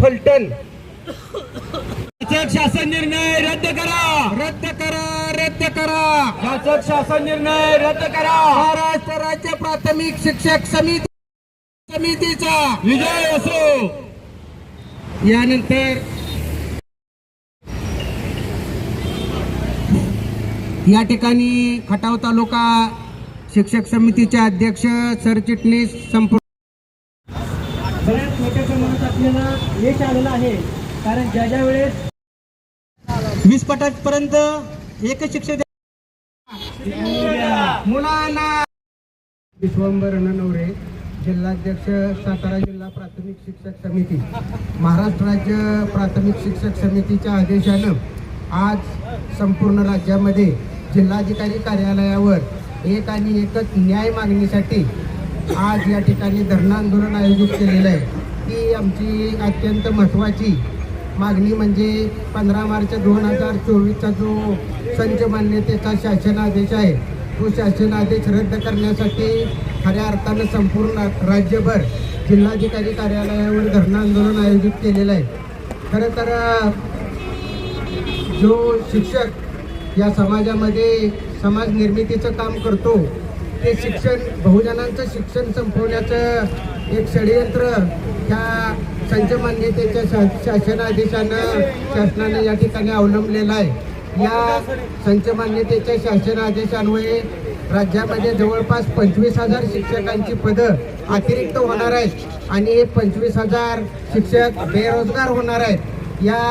फलटण. शासन निर्णय रद्द करा. रद्द करा रद्द करा. शासक शासन निर्णय रद्द करा. महाराष्ट्र राज्य प्राथमिक शिक्षक समिती समितीचा विजय असो. यानंतर या ठिकाणी खटाव तालुका शिक्षक समितीचे अध्यक्ष सरचिटणीस संपूर्ण आपल्याला यश आलेलं आहे. कारण ज्या ज्या वेळेस वीस पटापर्यंत एकच शिक्षक मुलांना विश्वंबर नवरे जिल्हाध्यक्ष सातारा जिल्हा प्राथमिक शिक्षक समिती महाराष्ट्र राज्य प्राथमिक शिक्षक समितीच्या आदेशानं आज संपूर्ण राज्यामध्ये जिल्हाधिकारी कार्यालयावर एक आणि एकच न्याय मागणीसाठी आज या ठिकाणी धरणं आंदोलन आयोजित केलेलं आहे. ही आमची अत्यंत महत्त्वाची मागणी म्हणजे पंधरा मार्च दोन हजार चोवीसचा जो संच मान्यतेचा शासन आदेश आहे तो शासन आदेश रद्द करण्यासाठी खऱ्या अर्थानं संपूर्ण राज्यभर जिल्हाधिकारी कार्यालयावर धरणं आंदोलन आयोजित केलेलं आहे. खरं तर जो शिक्षक या समाजामध्ये समाज निर्मितीचं काम करतो ते शिक्षण बहुजनांचं शिक्षण संपवण्याचं एक षडयंत्र ह्या संच मान्यतेच्या शा शासन आदेशानं शासनानं या ठिकाणी अवलंबलेलं आहे. या संच मान्यतेच्या शासन आदेशान्वये राज्यामध्ये जवळपास पंचवीस हजार शिक्षकांची पदं अतिरिक्त होणार आहेत आणि हे पंचवीस हजार शिक्षक बेरोजगार होणार आहेत. या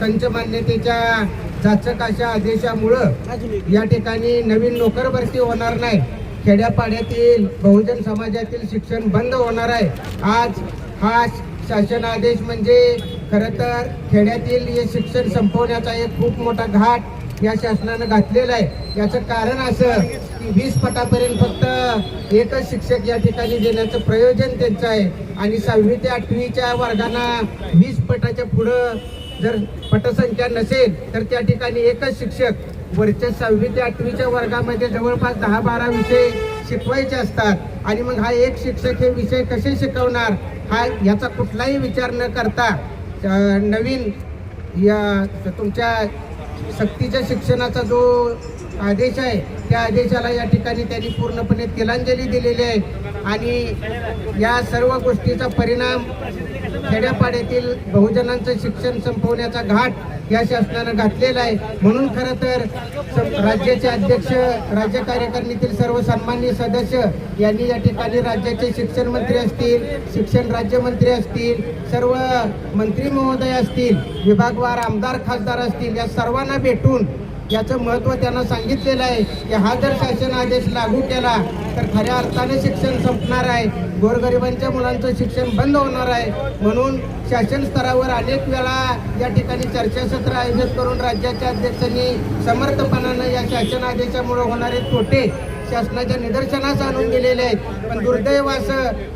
संच मान्यतेच्या जाचक अशा आदेशामुळं या ठिकाणी नवीन नोकर भरती होणार नाही. खेड्यापाड्यातील बहुजन समाजातील शिक्षण बंद होणार आहे. आज हा शासन आदेश म्हणजे खरं तर खेड्यातील हे शिक्षण संपवण्याचा एक खूप मोठा घाट या शासनानं घातलेला आहे. याचं कारण असं की वीस पटापर्यंत फक्त एकच शिक्षक या ठिकाणी देण्याचं प्रयोजन त्यांचं आहे. आणि सहावी ते आठवीच्या वर्गांना वीस पटाच्या पुढं जर पटसंख्या नसेल तर त्या ठिकाणी एकच शिक्षक वरच्या सहावी ते आठवीच्या वर्गामध्ये जवळपास दहा बारा विषय शिकवायचे असतात. आणि मग हा एक शिक्षक हे विषय कसे शिकवणार हा याचा कुठलाही विचार न करता नवीन या तुमच्या सक्तीच्या शिक्षणाचा जो आदेश आहे त्या आदेशाला या ठिकाणी त्यांनी पूर्णपणे तिलांजली दिलेली आहे. आणि या सर्व गोष्टीचा परिणाम खेड्यापाड्यातील बहुजनांचं शिक्षण संपवण्याचा घाट या शासनानं घातलेला आहे. म्हणून खरं तर राज्याचे अध्यक्ष राज्य कार्यकारिणीतील सर्व सन्मान्य सदस्य यांनी या ठिकाणी राज्याचे शिक्षण मंत्री असतील शिक्षण राज्यमंत्री असतील सर्व मंत्री महोदय असतील विभागवार आमदार खासदार असतील या सर्वांना भेटून याचं महत्त्व त्यांना सांगितलेलं आहे की हा जर शासन आदेश लागू केला तर खऱ्या अर्थाने शिक्षण संपणार आहे. गोरगरिबांच्या मुलांचं शिक्षण बंद होणार आहे. म्हणून शासन स्तरावर अनेक वेळा या ठिकाणी चर्चासत्र आयोजित करून राज्याच्या अध्यक्षांनी समर्थपणानं या शासन आदेशामुळे होणारे तोटे शासनाच्या निदर्शनास आणून दिलेले आहेत. पण दुर्दैव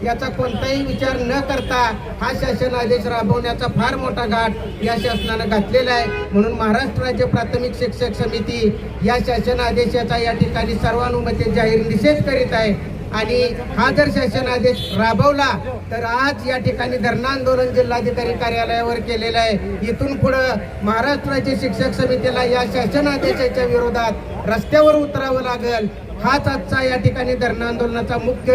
याचा कोणताही विचार न करता हा शासन आदेश राबवण्याचा फार मोठा घाट या शासनानं घातलेला आहे. म्हणून महाराष्ट्र राज्य प्राथमिक शिक्षक समिती या शासन आदेशाचा या ठिकाणी सर्वानुमते जाहीर निषेध करीत आहे. आणि हा जर शासन आदेश राबवला तर आज या ठिकाणी धरणा आंदोलन जिल्हाधिकारी कार्यालयावर केलेलं आहे. इथून पुढं महाराष्ट्राच्या शिक्षक समितीला या शासन आदेशाच्या विरोधात रस्त्यावर उतरावं लागेल. हाच आजचा या ठिकाणी धरणं आंदोलनाचा मुख्य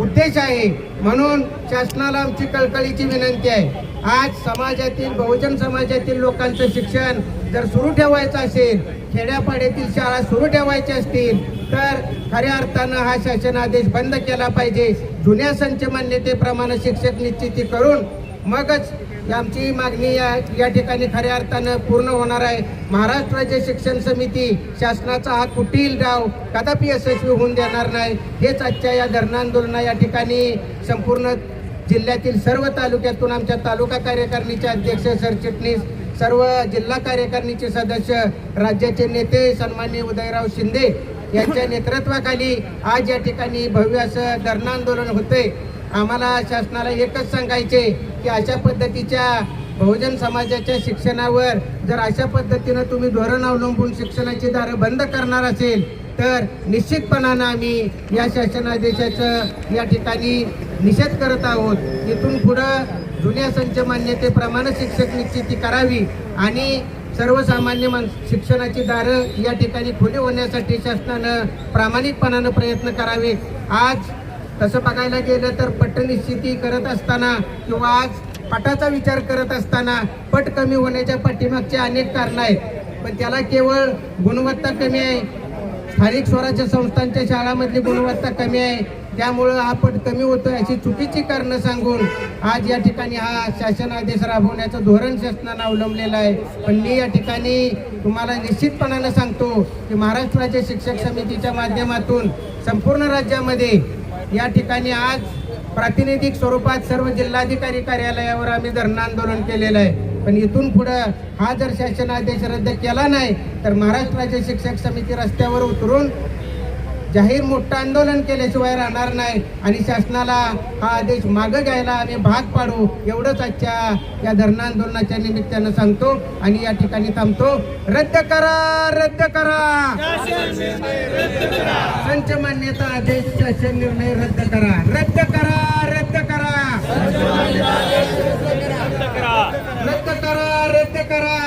उद्देश आहे. म्हणून शासनाला आमची कळकळीची विनंती आहे. आज समाजातील बहुजन समाजातील लोकांचं शिक्षण जर सुरू ठेवायचं असेल खेड्यापाड्यातील शाळा सुरू ठेवायच्या असतील तर खऱ्या अर्थानं हा शासन आदेश बंद केला पाहिजे. जुन्या संच मान्यतेप्रमाणे शिक्षक निश्चिती करून मगच आमची मागणी या या ठिकाणी खऱ्या अर्थानं पूर्ण होणार आहे. महाराष्ट्र राज्य शिक्षण समिती शासनाचा हा कुटील डाव कदापि यशस्वी होऊन देणार नाही. हेच आजच्या या धरण आंदोलना या ठिकाणी संपूर्ण जिल्ह्यातील सर्व तालुक्यातून आमच्या तालुका कार्यकारिणीचे अध्यक्ष सरचिटणीस सर्व जिल्हा कार्यकारिणीचे सदस्य राज्याचे नेते सन्माननीय उदयराव शिंदे यांच्या नेतृत्वाखाली आज या ठिकाणी भव्य असं धरणं आंदोलन होते आम्हाला शासनाला एकच सांगायचे की अशा पद्धतीच्या बहुजन समाजाच्या शिक्षणावर जर अशा पद्धतीनं तुम्ही धोरण अवलंबून शिक्षणाची दारं बंद करणार असेल तर निश्चितपणानं आम्ही या शासनादेशाचं या ठिकाणी निषेध करत आहोत. इथून पुढं जुन्या संच मान्यतेप्रमाणे शिक्षक निश्चिती करावी आणि सर्वसामान्य मान शिक्षणाची दारं या ठिकाणी खुली होण्यासाठी शासनानं प्रामाणिकपणानं प्रयत्न करावे. आज तसं बघायला गेलं तर पट निश्चिती करत असताना किंवा आज पटाचा विचार करत असताना पट कमी होण्याच्या पाठीमागचे अनेक कारणं आहेत. पण त्याला केवळ गुणवत्ता कमी आहे. स्थानिक स्वराज्य संस्थांच्या शाळामधली गुणवत्ता कमी आहे. त्यामुळं हा पट कमी होतोय अशी चुकीची कारणं सांगून आज या ठिकाणी हा शासन आदेश राबवण्याचं धोरण शासनानं अवलंबलेलं आहे. पण मी या ठिकाणी तुम्हाला निश्चितपणानं सांगतो की महाराष्ट्र राज्य शिक्षक समितीच्या माध्यमातून संपूर्ण राज्यामध्ये या ठिकाणी आज प्रातिनिधिक स्वरूपात सर्व जिल्हाधिकारी कार्यालयावर आम्ही धरणं आंदोलन केलेलं आहे. पण इथून पुढं हा जर शासन आदेश रद्द केला नाही तर महाराष्ट्राचे शिक्षक समिती रस्त्यावर उतरून जाहीर मोठं आंदोलन केल्याशिवाय राहणार नाही. आणि शासनाला हा आदेश मागं घ्यायला आम्ही भाग पाडू एवढंच आजच्या या धरणा आंदोलनाच्या निमित्तानं सांगतो आणि या ठिकाणी थांबतो. रद्द करा रद्द करा. संच मान्यता आदेश शासन निर्णय रद्द करा. रद्द करा रद्द करा. रद्द करा रद्द करा.